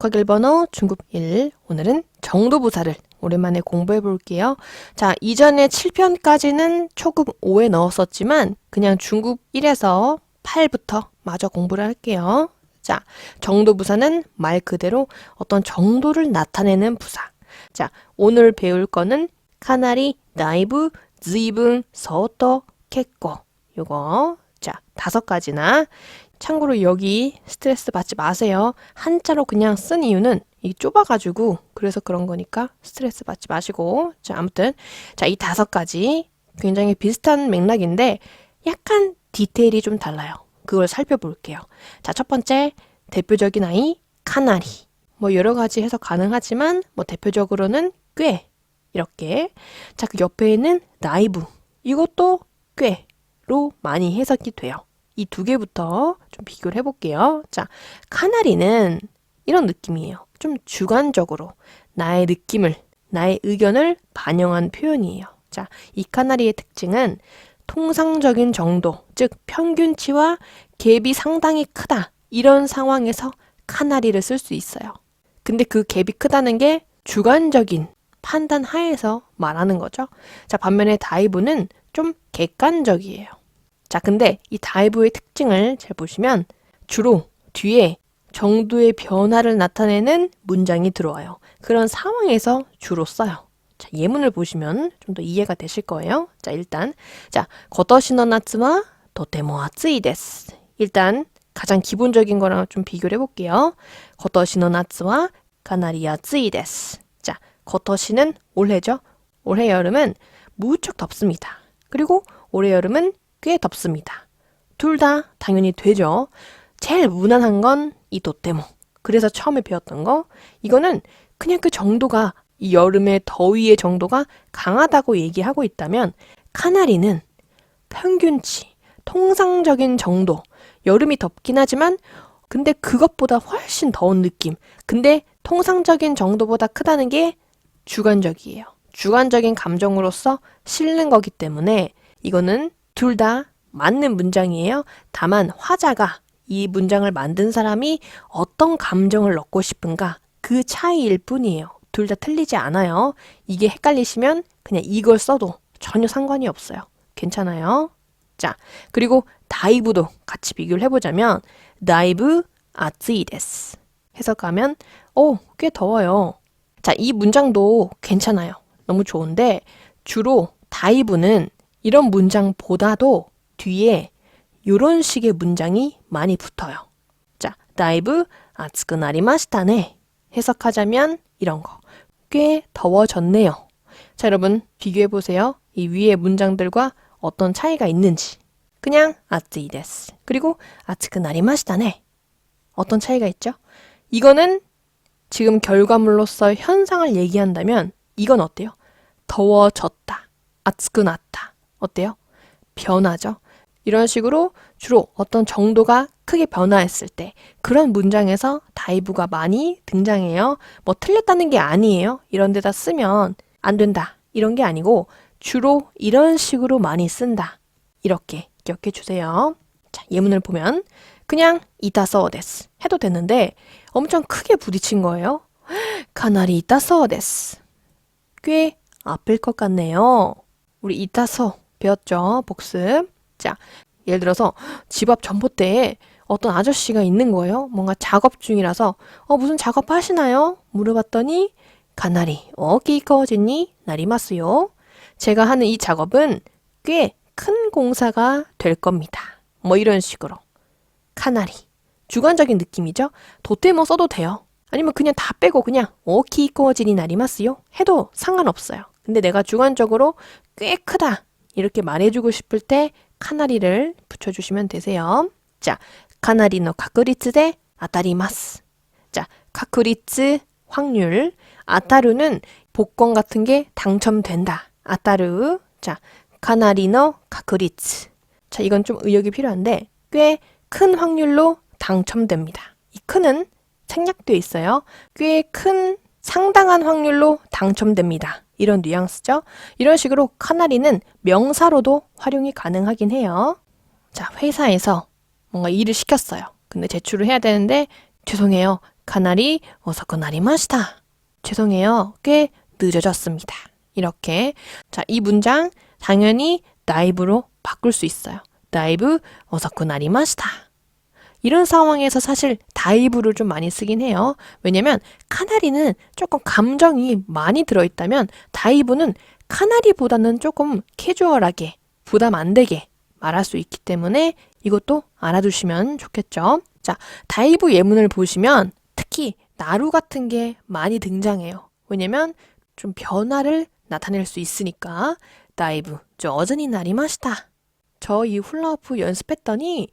독학일 번호 중급 1. 오늘은 정도부사를 오랜만에 공부해 볼게요. 자, 이전에 7편까지는 초급 5에 넣었었지만 그냥 중급 1에서 8부터 마저 공부를 할게요. 자, 정도부사는 말 그대로 어떤 정도를 나타내는 부사. 자, 오늘 배울 거는 카나리 나이브 즈이븐 서터 켓고 요거 자 다섯 가지나 참고로 여기 스트레스 받지 마세요 한자로 그냥 쓴 이유는 이 좁아가지고 그래서 그런 거니까 스트레스 받지 마시고 자 아무튼 자 이 다섯 가지 굉장히 비슷한 맥락인데 약간 디테일이 좀 달라요 그걸 살펴볼게요 자 첫 번째 대표적인 아이 카나리 뭐 여러 가지 해석 가능하지만 뭐 대표적으로는 꽤 이렇게. 자, 그 옆에 있는 나이브. 이것도 꽤로 많이 해석이 돼요. 이 두 개부터 좀 비교를 해볼게요. 자, 카나리는 이런 느낌이에요. 좀 주관적으로 나의 느낌을, 나의 의견을 반영한 표현이에요. 자, 이 카나리의 특징은 통상적인 정도, 즉 평균치와 갭이 상당히 크다. 이런 상황에서 카나리를 쓸 수 있어요. 근데 그 갭이 크다는 게 주관적인 판단 하에서 말하는 거죠. 자, 반면에 다이브는 좀 객관적이에요. 자, 근데 이 다이브의 특징을 잘 보시면 주로 뒤에 정도의 변화를 나타내는 문장이 들어와요. 그런 상황에서 주로 써요. 자, 예문을 보시면 좀 더 이해가 되실 거예요. 자, 일단 자, 거더시너 나츠와 도테모 아츠이 데스. 일단 가장 기본적인 거랑 좀 비교를 해볼게요. 거더시너 나츠와 가나리 아츠이 데스. 자, 거터시는 올해죠. 올해 여름은 무척 덥습니다. 그리고 올해 여름은 꽤 덥습니다. 둘 다 당연히 되죠. 제일 무난한 건 이 도테모. 그래서 처음에 배웠던 거. 이거는 그냥 그 정도가 이 여름의 더위의 정도가 강하다고 얘기하고 있다면 카나리는 평균치, 통상적인 정도. 여름이 덥긴 하지만 근데 그것보다 훨씬 더운 느낌. 근데 통상적인 정도보다 크다는 게 주관적이에요. 주관적인 감정으로서 실는 거기 때문에 이거는 둘 다 맞는 문장이에요. 다만 화자가 이 문장을 만든 사람이 어떤 감정을 넣고 싶은가 그 차이일 뿐이에요. 둘 다 틀리지 않아요. 이게 헷갈리시면 그냥 이걸 써도 전혀 상관이 없어요. 괜찮아요? 자, 그리고 다이브도 같이 비교를 해보자면 다이브 아츠이 데스 해석하면 오, 꽤 더워요. 자, 이 문장도 괜찮아요. 너무 좋은데 주로 다이브는 이런 문장보다도 뒤에 이런 식의 문장이 많이 붙어요. 자, 다이브 아츠크 나리마시타네 해석하자면 이런 거. 꽤 더워졌네요. 자, 여러분 비교해 보세요. 이 위에 문장들과 어떤 차이가 있는지. 그냥 아츠이 데스. 그리고 아츠크 나리마시타네. 어떤 차이가 있죠? 이거는 지금 결과물로서 현상을 얘기한다면 이건 어때요? 더워졌다. 아츠크 났다. 어때요? 변화죠. 이런 식으로 주로 어떤 정도가 크게 변화했을 때 그런 문장에서 다이브가 많이 등장해요. 뭐 틀렸다는 게 아니에요. 이런 데다 쓰면 안 된다. 이런 게 아니고 주로 이런 식으로 많이 쓴다. 이렇게 기억해 주세요. 자, 예문을 보면 그냥 이타서 데스 해도 되는데 엄청 크게 부딪힌 거예요. 가나리 이타서 데스. 꽤 아플 것 같네요. 우리 이타서 배웠죠? 복습. 자, 예를 들어서 집 앞 전봇대에 어떤 아저씨가 있는 거예요. 뭔가 작업 중이라서 어 무슨 작업 하시나요? 물어봤더니 가나리 어기 꺼지니 나리마스요. 제가 하는 이 작업은 꽤 큰 공사가 될 겁니다. 뭐 이런 식으로. 카나리. 주관적인 느낌이죠? 도테모 써도 돼요. 아니면 그냥 다 빼고 그냥 오키 꺼지니 나리마스요. 해도 상관없어요. 근데 내가 주관적으로 꽤 크다. 이렇게 말해주고 싶을 때 카나리를 붙여주시면 되세요. 자, 카나리노 카쿠리츠데 아타리마스. 자, 카쿠리츠 확률. 아타루는 복권 같은 게 당첨된다. 아타루. 자, 카나리노 카쿠리츠. 자, 이건 좀 의역이 필요한데 꽤 큰 확률로 당첨됩니다. 이 큰은 생략되어 있어요. 꽤 큰 상당한 확률로 당첨됩니다. 이런 뉘앙스죠. 이런 식으로 카나리는 명사로도 활용이 가능하긴 해요. 자, 회사에서 뭔가 일을 시켰어요. 근데 제출을 해야 되는데 죄송해요. 카나리 어서코 나리마시다. 죄송해요. 꽤 늦어졌습니다. 이렇게. 자, 이 문장 당연히 다이브로 바꿀 수 있어요. 다이브 어서코 나리마시다. 이런 상황에서 사실 다이브를 좀 많이 쓰긴 해요. 왜냐면 카나리는 조금 감정이 많이 들어있다면 다이브는 카나리보다는 조금 캐주얼하게 부담 안 되게 말할 수 있기 때문에 이것도 알아두시면 좋겠죠. 자, 다이브 예문을 보시면 특히 나루 같은 게 많이 등장해요. 왜냐면 좀 변화를 나타낼 수 있으니까 다이브 저전이 나리마시다. 저 이 훌라후프 연습했더니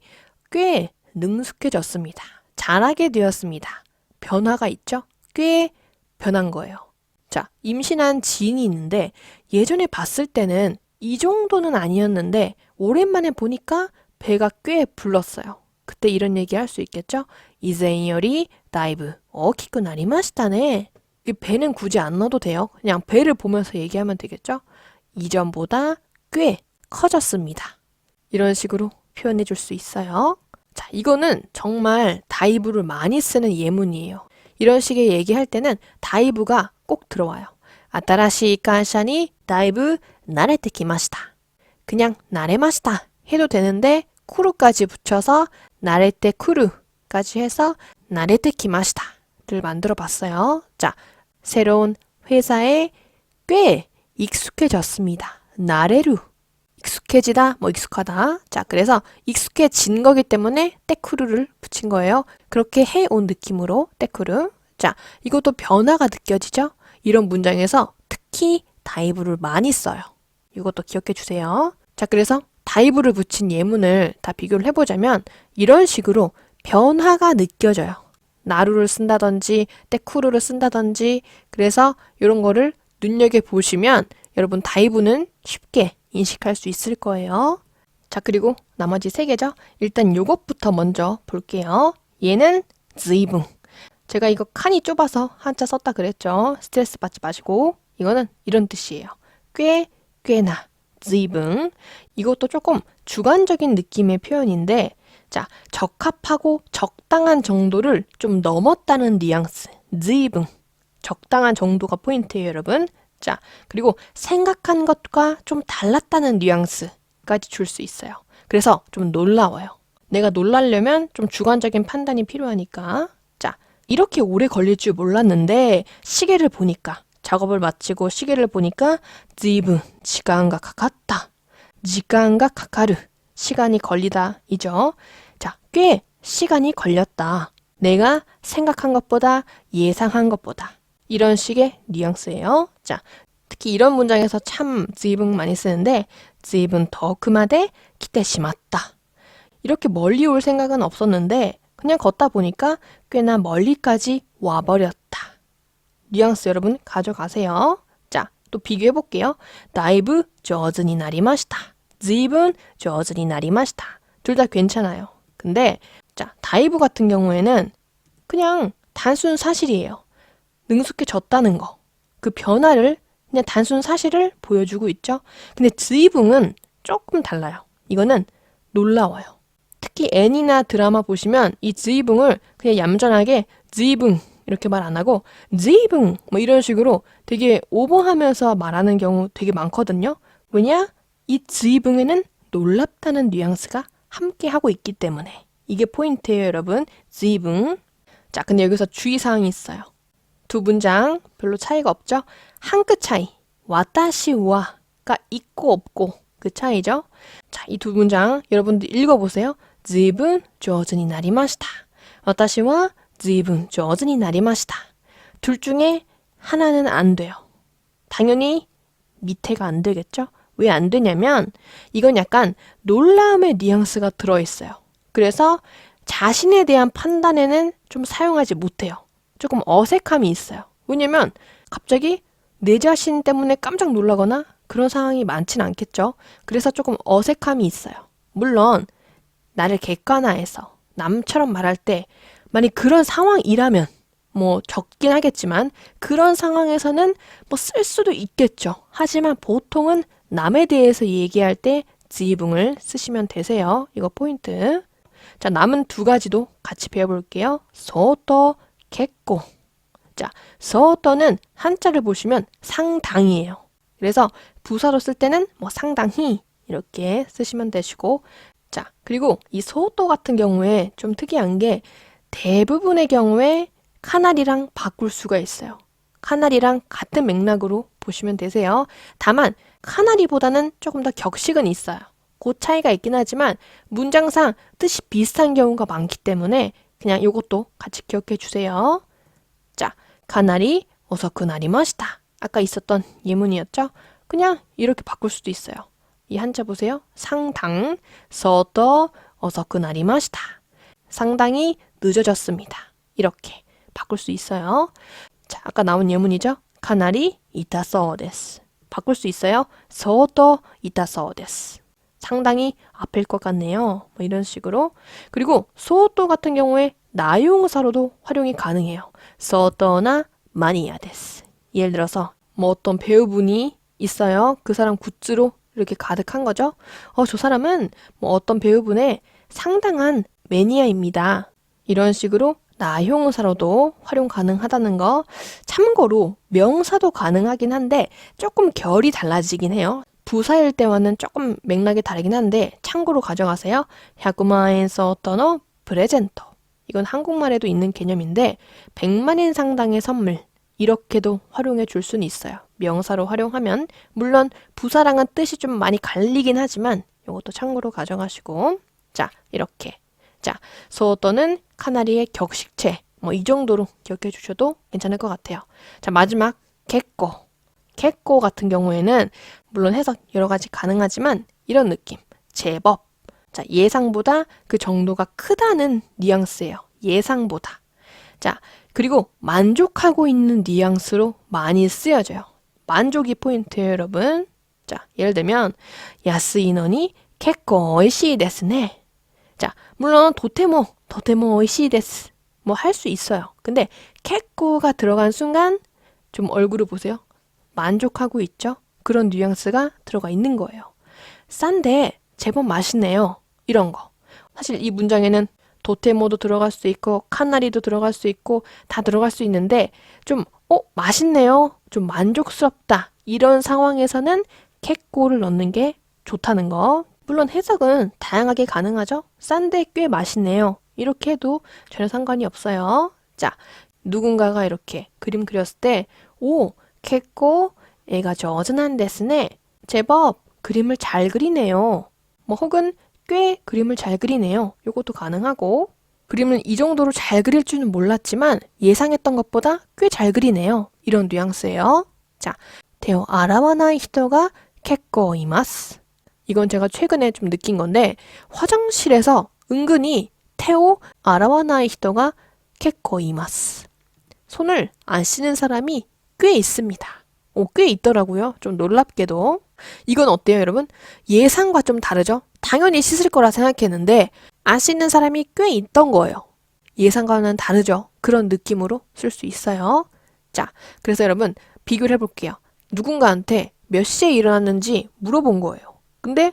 꽤 능숙해졌습니다. 잘하게 되었습니다. 변화가 있죠? 꽤 변한 거예요. 자, 임신한 지인이 있는데 예전에 봤을 때는 이 정도는 아니었는데 오랜만에 보니까 배가 꽤 불렀어요. 그때 이런 얘기 할 수 있겠죠? 이제이열이 다이브 어키쿠 나리마시다네. 이 배는 굳이 안 넣어도 돼요. 그냥 배를 보면서 얘기하면 되겠죠? 이전보다 꽤 커졌습니다. 이런 식으로 표현해 줄 수 있어요. 자, 이거는 정말 다이브를 많이 쓰는 예문이에요. 이런 식의 얘기할 때는 다이브가 꼭 들어와요. 아따라시 간샤니 다이브 나레테 키마시다. 그냥 나레마시다 해도 되는데 쿠루까지 붙여서 나레테 쿠루까지 해서 나레테 키마시다를 만들어 봤어요. 자, 새로운 회사에 꽤 익숙해졌습니다. 나레루 익숙해지다, 뭐 익숙하다. 자, 그래서 익숙해진 거기 때문에 때쿠르를 붙인 거예요. 그렇게 해온 느낌으로 때쿠르. 자, 이것도 변화가 느껴지죠? 이런 문장에서 특히 다이브를 많이 써요. 이것도 기억해 주세요. 자, 그래서 다이브를 붙인 예문을 다 비교를 해보자면 이런 식으로 변화가 느껴져요. 나루를 쓴다든지 때쿠르를 쓴다든지 그래서 이런 거를 눈여겨 보시면 여러분 다이브는 쉽게 인식할 수 있을 거예요. 자, 그리고 나머지 세 개죠. 일단 요것부터 먼저 볼게요. 얘는 즈이붕. 제가 이거 칸이 좁아서 한자 썼다 그랬죠. 스트레스 받지 마시고 이거는 이런 뜻이에요. 꽤, 꽤나, 즈이붕. 이것도 조금 주관적인 느낌의 표현인데 자, 적합하고 적당한 정도를 좀 넘었다는 뉘앙스. 즈이붕. 적당한 정도가 포인트예요, 여러분. 자, 그리고 생각한 것과 좀 달랐다는 뉘앙스까지 줄 수 있어요. 그래서 좀 놀라워요. 내가 놀라려면 좀 주관적인 판단이 필요하니까. 자, 이렇게 오래 걸릴 줄 몰랐는데 시계를 보니까 작업을 마치고 시계를 보니까 지분 시간과 가깝다. 시간과 가까르 시간이 걸리다 이죠. 자, 꽤 시간이 걸렸다. 내가 생각한 것보다 예상한 것보다 이런 식의 뉘앙스예요. 자, 특히 이런 문장에서 참 지분 많이 쓰는데 지분 더 그마데 기대시맞다. 이렇게 멀리 올 생각은 없었는데 그냥 걷다 보니까 꽤나 멀리까지 와버렸다. 뉘앙스 여러분 가져가세요. 자, 또 비교해 볼게요. 다이브 저즈니 나리마시다. 지분 저즈니 나리마시다. 둘 다 괜찮아요. 근데 자, 다이브 같은 경우에는 그냥 단순 사실이에요. 능숙해졌다는 거. 그 변화를 그냥 단순 사실을 보여주고 있죠. 근데 지붕은 조금 달라요. 이거는 놀라워요. 특히 애니나 드라마 보시면 이 지붕을 그냥 얌전하게 지붕 이렇게 말 안 하고 지붕 뭐 이런 식으로 되게 오버하면서 말하는 경우 되게 많거든요. 왜냐? 이 지붕에는 놀랍다는 뉘앙스가 함께 하고 있기 때문에 이게 포인트예요, 여러분. 지붕. 자, 근데 여기서 주의사항이 있어요. 두 문장 별로 차이가 없죠? 한 끗 차이. 와타시와가 있고 없고 그 차이죠. 자, 이 두 문장 여러분들 읽어보세요. 지분 조준이 나리마시다. 와타시와 지분 조준이 나리마시다. 둘 중에 하나는 안 돼요. 당연히 밑에가 안 되겠죠? 왜 안 되냐면 이건 약간 놀라움의 뉘앙스가 들어있어요. 그래서 자신에 대한 판단에는 좀 사용하지 못해요. 조금 어색함이 있어요. 왜냐면 갑자기 내 자신 때문에 깜짝 놀라거나 그런 상황이 많진 않겠죠. 그래서 조금 어색함이 있어요. 물론 나를 객관화해서 남처럼 말할 때 만약 그런 상황이라면 뭐 적긴 하겠지만 그런 상황에서는 뭐 쓸 수도 있겠죠. 하지만 보통은 남에 대해서 얘기할 때 지붕을 쓰시면 되세요. 이거 포인트. 자, 남은 두 가지도 같이 배워볼게요. 소토 겠고. 자, 서어떠는 한자를 보시면 상당이에요. 그래서 부사로 쓸 때는 뭐 상당히 이렇게 쓰시면 되시고 자, 그리고 이 소또 같은 경우에 좀 특이한 게 대부분의 경우에 카나리랑 바꿀 수가 있어요. 카나리랑 같은 맥락으로 보시면 되세요. 다만 카나리보다는 조금 더 격식은 있어요. 그 차이가 있긴 하지만 문장상 뜻이 비슷한 경우가 많기 때문에 그냥 이것도 같이 기억해 주세요. 자, 카나리 어서 그 나리마시다. 아까 있었던 예문이었죠? 그냥 이렇게 바꿀 수도 있어요. 이 한자 보세요. 상당, 서더 어서 그 나리마시다. 상당히 늦어졌습니다. 이렇게 바꿀 수 있어요. 자, 아까 나온 예문이죠? 카나리 이타서 데스. 바꿀 수 있어요. 서더 이타서 데스. 상당히 앞일 것 같네요. 뭐 이런 식으로. 그리고 소또 같은 경우에 나용사로도 활용이 가능해요. 서더나 마니아데스. 예를 들어서 뭐 어떤 배우분이 있어요. 그 사람 굿즈로 이렇게 가득한 거죠. 어, 저 사람은 뭐 어떤 배우분의 상당한 매니아입니다. 이런 식으로 나형사로도 활용 가능하다는 거. 참고로 명사도 가능하긴 한데 조금 결이 달라지긴 해요. 부사일 때와는 조금 맥락이 다르긴 한데 참고로 가져가세요. 야구마에서 떠너 프레젠터. 이건 한국말에도 있는 개념인데 100만엔 상당의 선물 이렇게도 활용해 줄 수는 있어요. 명사로 활용하면 물론 부사랑은 뜻이 좀 많이 갈리긴 하지만 이것도 참고로 가져가시고 자 이렇게 자 소어떠는 카나리의 격식체 뭐 이 정도로 기억해 주셔도 괜찮을 것 같아요. 자 마지막 객고 객고 같은 경우에는 물론 해석 여러 가지 가능하지만 이런 느낌 제법 자 예상보다 그 정도가 크다는 뉘앙스예요. 예상보다 자 그리고 만족하고 있는 뉘앙스로 많이 쓰여져요. 만족이 포인트예요, 여러분. 자, 예를 들면 야스 인원이 켓코 오이시 데스네. 자, 물론 도테모, 도테모 오이시 데스. 뭐 할 수 있어요. 근데 켓코가 들어간 순간 좀 얼굴을 보세요. 만족하고 있죠? 그런 뉘앙스가 들어가 있는 거예요. 싼데 제법 맛있네요. 이런 거. 사실 이 문장에는 도테모도 들어갈 수 있고 카나리도 들어갈 수 있고 다 들어갈 수 있는데 좀 어, 맛있네요. 좀 만족스럽다. 이런 상황에서는 캣고를 넣는 게 좋다는 거. 물론 해석은 다양하게 가능하죠. 싼데 꽤 맛있네요. 이렇게 해도 전혀 상관이 없어요. 자, 누군가가 이렇게 그림 그렸을 때, 오, 캣고, 애가 저전한 데스네. 제법 그림을 잘 그리네요. 뭐 혹은 꽤 그림을 잘 그리네요. 이것도 가능하고 그림을 이 정도로 잘 그릴 줄은 몰랐지만 예상했던 것보다 꽤 잘 그리네요. 이런 뉘앙스예요. 자, 테오 아라와나이 히토가 ket고 이마스. 이건 제가 최근에 좀 느낀 건데 화장실에서 은근히 테오 아라와나이 히토가 ket고 이마스. 손을 안 씻는 사람이 꽤 있습니다. 오, 꽤 있더라고요. 좀 놀랍게도. 이건 어때요, 여러분? 예상과 좀 다르죠? 당연히 씻을 거라 생각했는데 안 씻는 사람이 꽤 있던 거예요. 예상과는 다르죠. 그런 느낌으로 쓸 수 있어요. 자, 그래서 여러분 비교를 해볼게요. 누군가한테 몇 시에 일어났는지 물어본 거예요. 근데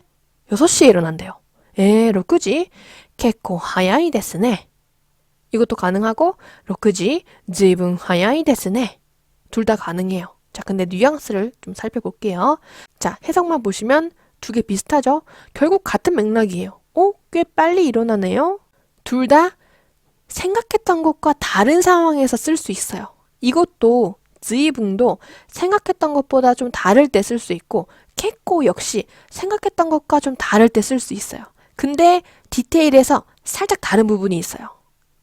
6시에 일어난대요. 에, 로크지? 케코 하야이 데스네. 이것도 가능하고 로크지 지분 하야이 데스네. 둘 다 가능해요. 자, 근데 뉘앙스를 좀 살펴볼게요. 자, 해석만 보시면 두 개 비슷하죠? 결국 같은 맥락이에요. 어? 꽤 빨리 일어나네요? 둘 다 생각했던 것과 다른 상황에서 쓸 수 있어요. 이것도 즈이붕도 생각했던 것보다 좀 다를 때 쓸 수 있고 캣고 역시 생각했던 것과 좀 다를 때 쓸 수 있어요. 근데 디테일에서 살짝 다른 부분이 있어요.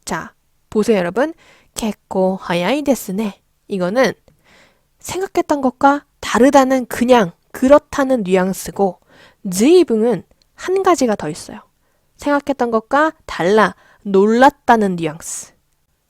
자, 보세요 여러분. 캣고 하야이 데스네. 이거는 생각했던 것과 다르다는 그냥 그렇다는 뉘앙스고 즈이붕은 한 가지가 더 있어요. 생각했던 것과 달라 놀랐다는 뉘앙스.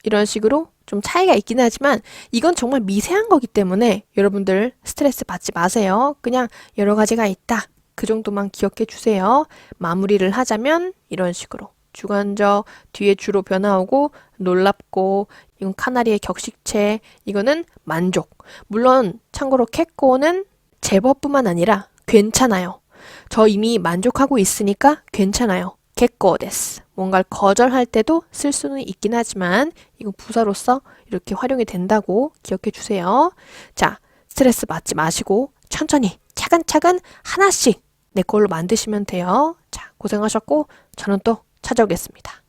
이런 식으로 좀 차이가 있긴 하지만 이건 정말 미세한 거기 때문에 여러분들 스트레스 받지 마세요. 그냥 여러 가지가 있다. 그 정도만 기억해 주세요. 마무리를 하자면 이런 식으로 주관적 뒤에 주로 변화 오고 놀랍고 이건 카나리의 격식체 이거는 만족. 물론 참고로 캣고는 제법뿐만 아니라 괜찮아요. 저 이미 만족하고 있으니까 괜찮아요. 겟고 데스. 뭔가를 거절할 때도 쓸 수는 있긴 하지만 이건 부사로서 이렇게 활용이 된다고 기억해 주세요. 자, 스트레스 받지 마시고 천천히 차근차근 하나씩 내 걸로 만드시면 돼요. 자, 고생하셨고 저는 또 찾아오겠습니다.